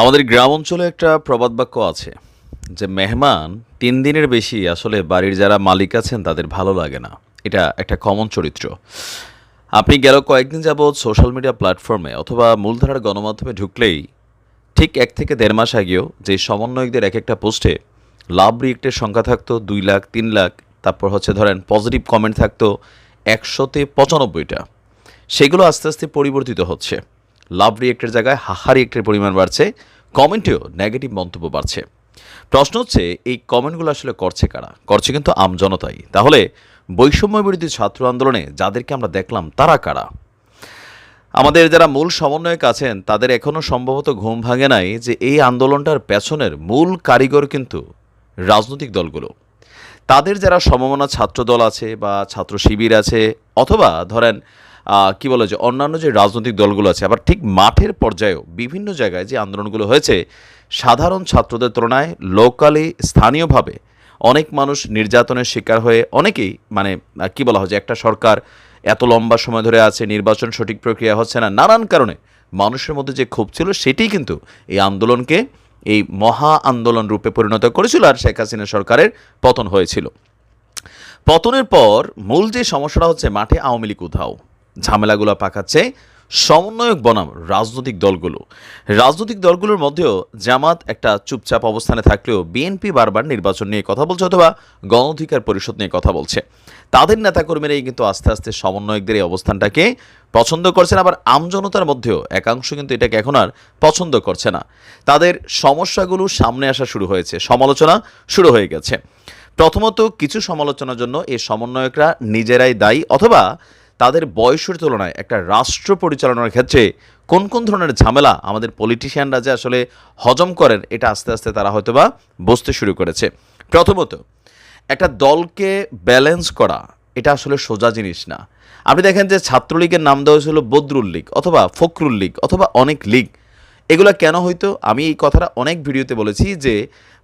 আমাদের গ্রাম অঞ্চলে একটা প্রবাদ বাক্য আছে যে মেহমান তিন দিনের বেশি আসলে বাড়ির যারা মালিক আছেন তাদের ভালো লাগে না। এটা একটা কমন চরিত্র। আপনি গেল কয়েকদিন যাবৎ সোশ্যাল মিডিয়া প্ল্যাটফর্মে অথবা মূলধারার গণমাধ্যমে ঢুকলেই ঠিক এক থেকে দেড় মাস আগেও যে সমন্বয়কদের এক একটা পোস্টে লাভ রিয়েক্টের সংখ্যা থাকতো দুই লাখ, তিন লাখ, তারপর হচ্ছে ধরেন পজিটিভ কমেন্ট থাকতো একশোতে পঁচানব্বইটা। সেগুলো আস্তে আস্তে পরিবর্তিত হচ্ছে। লাভ রিয়েক্টের জায়গায় হাহা রিয়েক্টের পরিমাণ বাড়ছে, কমেন্টেও নেগেটিভ মন্তব্য বাড়ছে। প্রশ্ন হচ্ছে, এই কমেন্টগুলো আসলে করছে কারা? করছে কিন্তু আমজনতাই তাহলে বৈষম্য বিরোধী ছাত্র আন্দোলনে যাদেরকে আমরা দেখলাম, তারা কারা? আমাদের যারা মূল সমন্বয়ক আছেন, তাদের এখনও সম্ভবত ঘুম ভাঙে নাই যে এই আন্দোলনটার পেছনের মূল কারিগর কিন্তু রাজনৈতিক দলগুলো। তাদের যারা সমমনা ছাত্র দল আছে বা ছাত্র শিবির আছে, অথবা ধরেন কি বলে যে অন্যান্য যে রাজনৈতিক দলগুলো আছে, আবার ঠিক মাঠের পর্যায়েও বিভিন্ন জায়গায় যে আন্দোলনগুলো হয়েছে, সাধারণ ছাত্রদের তুলনায় লোকালি স্থানীয়ভাবে অনেক মানুষ নির্যাতনের শিকার হয়ে অনেকেই মানে কি বলা হয় যে একটা সরকার এত লম্বা সময় ধরে আছে, নির্বাচন সঠিক প্রক্রিয়া হচ্ছে না, নানান কারণে মানুষের মধ্যে যে ক্ষোভ ছিল সেটাই কিন্তু এই আন্দোলনকে এই মহা আন্দোলন রূপে পরিণত করেছিল আর শেখ হাসিনা সরকারের পতন হয়েছিল। পতনের পর মূল যে সমস্যাটা হচ্ছে মাঠে আওয়ামী লীগ উধাও। ঝামেলাগুলো পাকাচ্ছে সমন্বয়ক বনাম রাজনৈতিক দলগুলো। রাজনৈতিক দলগুলোর মধ্যেও জামাত একটা চুপচাপ অবস্থানে থাকলেও বিএনপি বারবার নির্বাচন নিয়ে কথা বলছে অথবা গণ অধিকার পরিষদ নিয়ে কথা বলছে। তাদের নেতাকর্মীরাই কিন্তু আস্তে আস্তে সমন্বয়কদের এই অবস্থানটাকে পছন্দ করছেন, আবার আমজনতার মধ্যেও একাংশ কিন্তু এটাকে এখন আর পছন্দ করছে না। তাদের সমস্যাগুলো সামনে আসা শুরু হয়েছে, সমালোচনা শুরু হয়ে গেছে। প্রথমত কিছু সমালোচনার জন্য এই সমন্বয়করা নিজেরাই দায়ী অথবা তাদের বয়সের তুলনায় একটা রাষ্ট্র পরিচালনার ক্ষেত্রে কোন কোন ধরনের ঝামেলা আমাদের পলিটিশিয়ানরা যে আসলে হজম করেন, এটা আস্তে আস্তে তারা হয়তো বা বুঝতে শুরু করেছে। প্রথমত, একটা দলকে ব্যালেন্স করা, এটা আসলে সোজা জিনিস না। আপনি দেখেন যে ছাত্রলীগের নাম দেওয়া হয়েছিল বদরুল লীগ অথবা ফখরুল লীগ অথবা অনেক লীগ। এগুলো কেন হইতো? আমি এই কথাটা অনেক ভিডিওতে বলেছি যে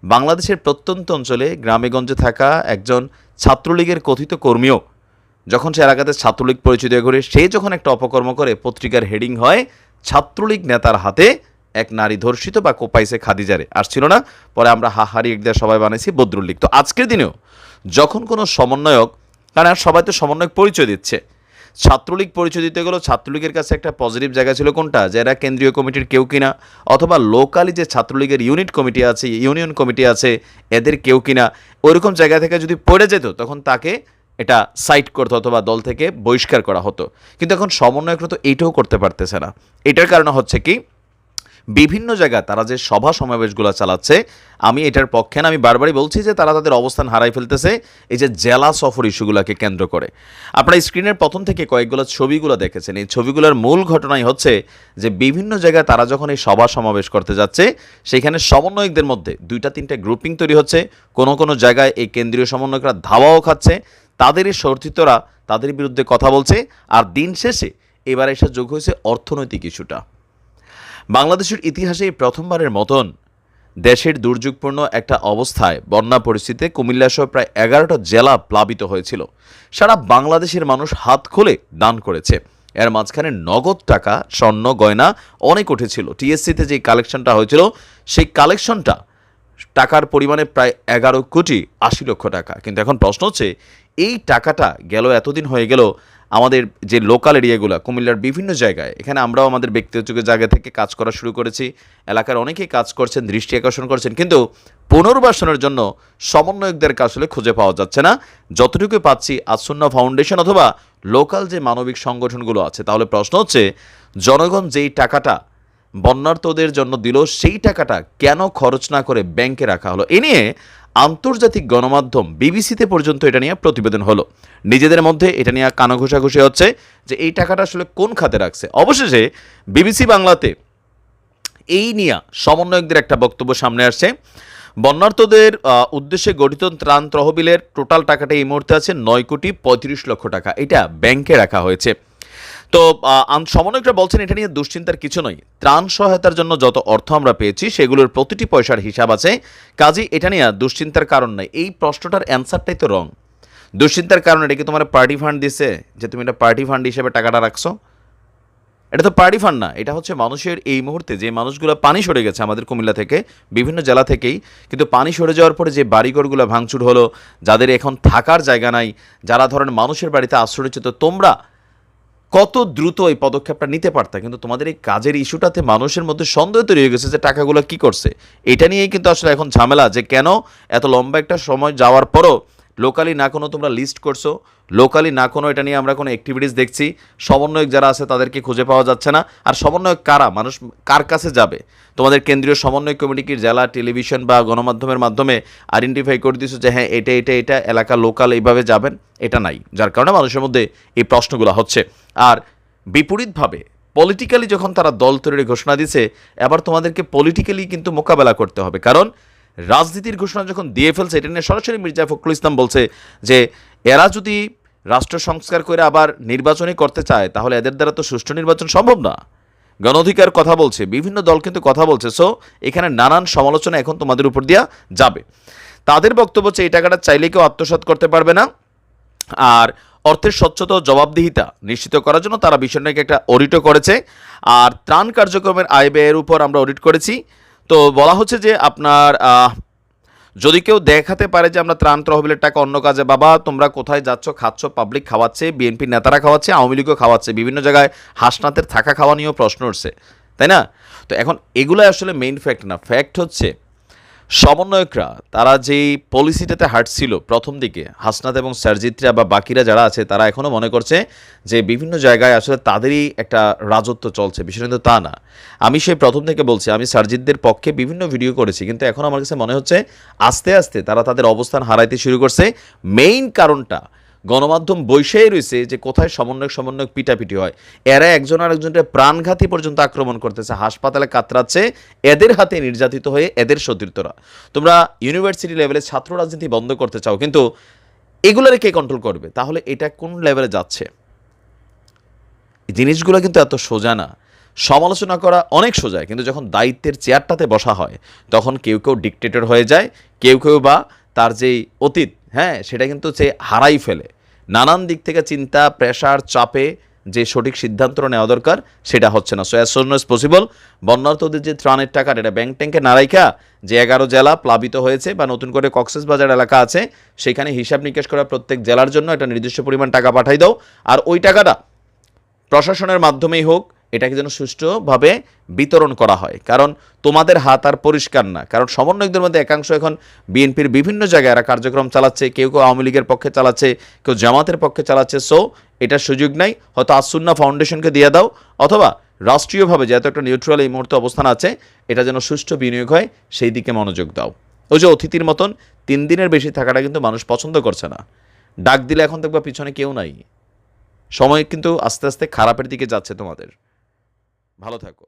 বাংলাদেশের প্রত্যন্ত অঞ্চলে গ্রামেগঞ্জে থাকা একজন ছাত্রলীগের কথিত কর্মীও যখন সে এলাকাতে ছাত্রলীগ পরিচিত করে সে যখন একটা অপকর্ম করে, পত্রিকার হেডিং হয়, ছাত্রলীগ নেতার হাতে এক নারী ধর্ষিত বা কোপাইছে খাদিজারে। আসছিল না? পরে আমরা হাহারি একদের সবাই বানাইছি, বদরুল তো আজকের দিনেও যখন কোনো সমন্বয়ক, কারণ আর সবাই তো সমন্বয়ক পরিচয় দিচ্ছে, ছাত্রলীগ পরিচয় দিতে গেলেও ছাত্রলীগের কাছে একটা পজিটিভ জায়গা ছিল কোনটা? যে এরা কেন্দ্রীয় কমিটির কেউ কিনা, অথবা লোকালি যে ছাত্রলীগের ইউনিট কমিটি আছে ইউনিয়ন কমিটি আছে, এদের কেউ কিনা, ওইরকম জায়গা থেকে যদি পড়ে যেত, তখন তাকে এটা সাইট করতো অথবা দল থেকে বহিষ্কার করা হতো। কিন্তু এখন সমন্বয়করা তো এইটাও করতে পারতেছে না। এটার কারণে হচ্ছে কি, বিভিন্ন জায়গায় তারা যে সভা সমাবেশগুলো চালাচ্ছে, আমি এটার পক্ষে না, আমি বারবারই বলছি যে তারা তাদের অবস্থান হারাই ফেলতেছে, এই যে জেলা সফর ইস্যুগুলোকে কেন্দ্র করে। আপনারা স্ক্রিনের প্রথম থেকে কয়েকগুলো ছবিগুলো দেখেছেন। এই ছবিগুলোর মূল ঘটনাই হচ্ছে যে বিভিন্ন জায়গায় তারা যখন এই সভা সমাবেশ করতে যাচ্ছে, সেখানে সমন্বয়কদের মধ্যে দুইটা, তিনটা গ্রুপিং তৈরি হচ্ছে। কোনো কোনো জায়গায় এই কেন্দ্রীয় সমন্বয়করা ধাওয়াও খাচ্ছে তাদের এই তাদের বিরুদ্ধে কথা বলছে আর দিন শেষে এবার এসে যোগ হয়েছে অর্থনৈতিক ইস্যুটা। বাংলাদেশের ইতিহাসে প্রথমবারের মতন দেশের দুর্যোগপূর্ণ একটা অবস্থায় বন্যা পরিস্থিতিতে কুমিল্লা সহ প্রায় এগারোটা জেলা প্লাবিত হয়েছিল। সারা বাংলাদেশের মানুষ হাত খুলে দান করেছে। এর মাঝখানে নগদ টাকা, স্বর্ণ, গয়না অনেক উঠেছিল। টিএসসিতে যে কালেকশনটা হয়েছিল, সেই কালেকশনটা টাকার পরিমাণে প্রায় এগারো কোটি আশি লক্ষ টাকা। কিন্তু এখন প্রশ্ন হচ্ছে, এই টাকাটা গেল এতদিন হয়ে গেল আমাদের যে লোকাল এরিয়াগুলো কুমিল্লার বিভিন্ন জায়গায়, এখানে আমরাও আমাদের ব্যক্তিগত জায়গা থেকে কাজ করা শুরু করেছি, এলাকার অনেকেই কাজ করছেন, দৃষ্টি আকর্ষণ করছেন, কিন্তু পুনর্বাসনের জন্য সমন্বয়কদেরকে আসলে খুঁজে পাওয়া যাচ্ছে না। যতটুকু পাচ্ছি, আসন্ন ফাউন্ডেশন অথবা লোকাল যে মানবিক সংগঠনগুলো আছে, তাহলে প্রশ্ন হচ্ছে, জনগণ যেই টাকাটা বন্যার্থদের জন্য দিল সেই টাকাটা কেন খরচ না করে ব্যাংকে রাখা হলো? এ নিয়ে আন্তর্জাতিক গণমাধ্যম বিবিসিতে পর্যন্ত এটা নিয়ে প্রতিবেদন হলো। নিজেদের মধ্যে এটা নিয়ে কানো ঘষাঘষি হচ্ছে যে এই টাকাটা আসলে কোন খাতে রাখছে? অবশেষে বিবিসি বাংলাতে এই নিয়ে সমন্বয়কদের একটা বক্তব্য সামনে আসছে। বন্যার্থদের উদ্দেশ্যে গঠিত ত্রাণ তহবিলের টোটাল টাকাটা এই মুহূর্তে আছে নয় কোটি পঁয়ত্রিশ লক্ষ টাকা। এটা ব্যাংকে রাখা হয়েছে। তো সমন্বয়করা বলছেন, এটা নিয়ে দুশ্চিন্তার কিছু নয়। ত্রাণ সহায়তার জন্য যত অর্থ আমরা পেয়েছি, সেগুলোর প্রতিটি পয়সার হিসাব আছে। কাজেই এটা নিয়ে দুশ্চিন্তার কারণ নাই। এই প্রশ্নটার অ্যান্সারটাই তো রং। দুশ্চিন্তার কারণ, এটা কি তোমার পার্টি ফান্ড দিছে? যে তুমি এটা পার্টি ফান্ড হিসেবে টাকাটা রাখছো? এটা তো পার্টি ফান্ড না, এটা হচ্ছে মানুষের এই মুহূর্তে যে মানুষগুলো পানি সরে গেছে আমাদের কুমিল্লা থেকে, বিভিন্ন জেলা থেকেই, কিন্তু পানি সরে যাওয়ার পরে যে বাড়িঘরগুলো ভাঙচুর হলো, যাদের এখন থাকার জায়গা নাই, যারা ধরেন মানুষের বাড়িতে আশ্রয় তোমরা কত দ্রুত এই পদক্ষেপটা নিতে পারতা, কিন্তু তোমাদের এই কাজের ইস্যুটাতে মানুষের মধ্যে সন্দেহ তৈরি হয়ে গেছে যে টাকাগুলো কি করছে। এটা নিয়েই কিন্তু আসলে এখন ঝামেলা যে কেন এত লম্বা একটা সময় যাওয়ার পরও লোকালি না কোনো তোমরা লিস্ট করছ। লোকালি না কোনো এটা নিয়ে আমরা কোনো অ্যাক্টিভিটিস দেখছি। সমন্বয়ক যারা আছে তাদেরকে খুঁজে পাওয়া যাচ্ছে না। আর সমন্বয়ক কারা? মানুষ কার কাছে যাবে? তোমাদের কেন্দ্রীয় সমন্বয় কমিটি কি জেলা টেলিভিশন বা গণমাধ্যমের মাধ্যমে আইডেন্টিফাই করে দিছো যে হ্যাঁ এটা এটা এটা, এলাকা লোকাল এইভাবে যাবেন। এটা নাই। যার কারণে মানুষের মধ্যে এই প্রশ্নগুলো হচ্ছে। আর বিপরীতভাবে পলিটিক্যালি যখন তারা দল তৈরির ঘোষণা দিছে, এবার তোমাদেরকে পলিটিক্যালি কিন্তু মোকাবেলা করতে হবে। কারণ রাজনীতির ঘোষণা যখন দিয়ে ফেলছে, এটা নিয়ে সরাসরি মির্জা ফখরুল ইসলাম বলছে যে, এরা যদি রাষ্ট্র সংস্কার করে আবার নির্বাচনই করতে চায়, তাহলে এদের দ্বারা তো সুষ্ঠু নির্বাচন সম্ভব না। গণ অধিকার কথা বলছে, বিভিন্ন দল কিন্তু কথা বলছে, সো এখানে নানান সমালোচনা এখন তোমাদের উপর দিয়া যাবে। তাদের বক্তব্য হচ্ছে, এই টাকাটা চাইলে কেউ আত্মসাৎ করতে পারবে না, আর অর্থের স্বচ্ছতা ও জবাবদিহিতা নিশ্চিত করার জন্য তারা বিষয়টাকে একটা অডিটও করেছে, আর ত্রাণ কার্যক্রমের আয় ব্যয়ের উপর আমরা অডিট করেছি। তো বলা হচ্ছে যে আপনার যদি কেউ দেখাতে পারে যে আমরা ত্রাণ তহবিলের টাকা অন্য কাজে, বাবা, তোমরা কোথায় যাচ্ছ, খাচ্ছ পাবলিক খাওয়াচ্ছে বিএনপি নেতারা খাওয়াচ্ছে, আওয়ামী লীগও খাওয়াচ্ছে, বিভিন্ন জায়গায় হাসনাতের থাকা খাওয়া নিয়েও প্রশ্ন উঠছে, তাই না? তো এখন এগুলো আসলে মেইন ফ্যাক্ট না ফ্যাক্ট হচ্ছে সমন্বয়করা, তারা যেই পলিসিটাতে হাঁটছিল প্রথম দিকে, হাসনাত এবং সার্জিত্রা বা বাকিরা যারা আছে, তারা এখনও মনে করছে যে বিভিন্ন জায়গায় আসলে তাদেরই একটা রাজত্ব চলছে বিশেষ কিন্তু তা না। আমি সেই প্রথম থেকে বলছি, আমি সার্জিতদের পক্ষে বিভিন্ন ভিডিও করেছি, কিন্তু এখন আমার কাছে মনে হচ্ছে, আস্তে আস্তে তারা তাদের অবস্থান হারাইতে শুরু করছে। মেইন কারণটা গণমাধ্যম বৈশাই রয়েছে যে কোথায় সমন্বয়ক সমন্বয়ক পিটাপিটি হয়। এরা একজন আরেকজনের প্রাণঘাতী পর্যন্ত আক্রমণ করতেছে। হাসপাতালে কাতরাচ্ছে, এদের হাতে নির্যাতিত হয়ে এদের সতীর্থরা। তোমরা ইউনিভার্সিটি লেভেলে ছাত্র রাজনীতি বন্ধ করতে চাও, কিন্তু এগুলোরে কে কন্ট্রোল করবে? তাহলে এটা কোন লেভেলে যাচ্ছে? জিনিসগুলো কিন্তু এত সোজা না। সমালোচনা করা অনেক সোজা, কিন্তু যখন দায়িত্বের চেয়ারটাতে বসা হয়, তখন কেউ কেউ ডিকটেটর হয়ে যায়, কেউ কেউ বা তার যেই অতীত হ্যাঁ সেটা কিন্তু সে হারাই ফেলে। নানান দিক থেকে চিন্তা প্রেশার চাপে যে সঠিক সিদ্ধান্ত নেওয়া দরকার, সেটা হচ্ছে না। So as soon as possible বন্যার্থদের যে ত্রাণের টাকা, এটা ব্যাংক ট্যাঙ্কে নারাইকা যে এগারো জেলা প্লাবিত হয়েছে বা নতুন করে কক্সেস বাজার এলাকা আছে, সেখানে হিসাব নিকাশ করা প্রত্যেক জেলার জন্য একটা নির্দিষ্ট পরিমাণ টাকা পাঠাই দাও। আর ওই টাকাটা প্রশাসনের মাধ্যমেই হোক এটাকে যেন সুষ্ঠুভাবে বিতরণ করা হয়। কারণ তোমাদের হাত আর পরিষ্কার না। কারণ সমন্বয়কদের মধ্যে একাংশ এখন বিএনপির বিভিন্ন জায়গায় এরা কার্যক্রম চালাচ্ছে, কেউ কেউ আওয়ামী লীগের পক্ষে চালাচ্ছে, কেউ জামাতের পক্ষে চালাচ্ছে। সো এটার সুযোগ নাই। হয়তো আসুন্না ফাউন্ডেশনকে দিয়ে দাও, অথবা রাষ্ট্রীয়ভাবে যেহেতু একটা নিউট্রাল এই মুহূর্তে অবস্থান আছে, এটা যেন সুষ্ঠু বিনিয়োগ হয়, সেই দিকে মনোযোগ দাও। ওই যে অতিথির মতন, তিন দিনের বেশি থাকাটা কিন্তু মানুষ পছন্দ করছে না। ডাক দিলে এখন দেখবা পিছনে কেউ নাই। সময় কিন্তু আস্তে আস্তে খারাপের দিকে যাচ্ছে তোমাদের। ভালো থাকো।